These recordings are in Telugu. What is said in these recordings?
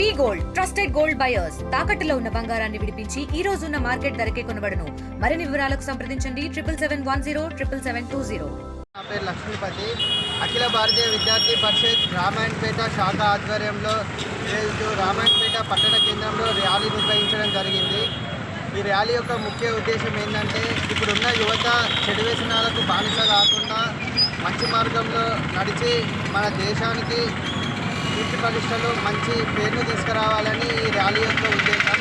We gold trusted gold buyers. తాకట్టులో ఉన్న బంగారాన్ని విడిపించి ఈ రోజు ఉన్న మార్కెట్ ధరకే కొనబడను. మరిన్ని వివరాలకు సంప్రదించండి. Triple seven one zero triple seven two zero. నా పేరు లక్ష్మీపతి. అఖిల భారతీయ విద్యార్థి పరిషత్ రామాయణపేట శాఖ ఆధ్వర్యంలో ఈరోజు రామాయణపేట పట్టణ కేంద్రంలో ర్యాలీ నిర్వహించడం జరిగింది. ఈ ర్యాలీ యొక్క ముఖ్య ఉద్దేశం ఏంటంటే ఇప్పుడున్న యువత చెడు వ్యసనాలకు బానిస కాకుండా మంచి మార్గంలో నడిచి మన దేశానికి ప్రతిష్టలు మంచి పేరును తీసుకురావాలని ఈ ర్యాలీ యొక్క ఉద్దేశం.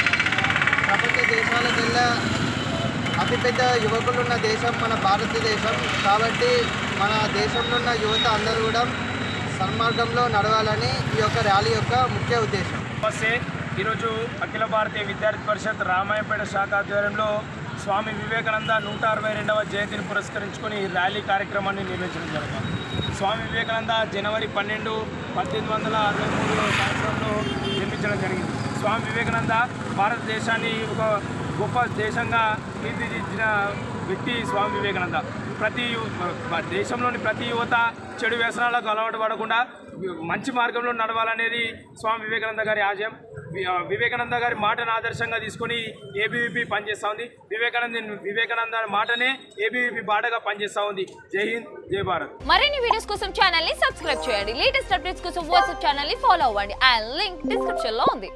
ప్రపంచ దేశాలకెల్లా అతిపెద్ద యువకులు ఉన్న దేశం మన భారతదేశం. కాబట్టి మన దేశంలో ఉన్న యువత అందరూ కూడా సన్మార్గంలో నడవాలని ఈ యొక్క ర్యాలీ యొక్క ముఖ్య ఉద్దేశం. నమస్తే. ఈరోజు అఖిల భారతీయ విద్యార్థి పరిషత్ రామాయపేట శాఖ ఆధ్వర్యంలో స్వామి వివేకానంద నూట అరవై రెండవ జయంతిని పురస్కరించుకొని ర్యాలీ కార్యక్రమాన్ని నిర్వహించడం జరిగింది. స్వామి వివేకానంద జనవరి పన్నెండు పద్దెనిమిది వందల అరవై మూడు సంవత్సరంలో నిర్మించడం జరిగింది. స్వామి వివేకానంద భారతదేశాన్ని ఒక గొప్ప దేశంగా తీర్చిదిద్దిన వ్యక్తి స్వామి వివేకానంద. ప్రతి యు- దేశంలోని ప్రతి యువత చెడు వ్యసనాలకు అలవాటు పడకుండా మంచి మార్గంలో నడవాలనేది స్వామి వివేకానంద గారి ఆశయం. వివేకానంద గారి మాటను ఆదర్శంగా తీసుకొని ఏబీవీపీ పనిచేస్తూ ఉంది. వివేకానంద వివేకానంద మాటనే ఏబీవీపీ బాటగా పనిచేస్తూ ఉంది. జై హింద్ జై భారత్. మరిన్ని వీడియోస్ కోసం ఛానల్ని సబ్స్క్రైబ్ చేయండి. లేటెస్ట్ అప్డేట్స్ కోసం వాట్సాప్ ఛానల్ని ఫాలో అవ్వండి. అండ్ లింక్ డిస్క్రిప్షన్లో ఉంది.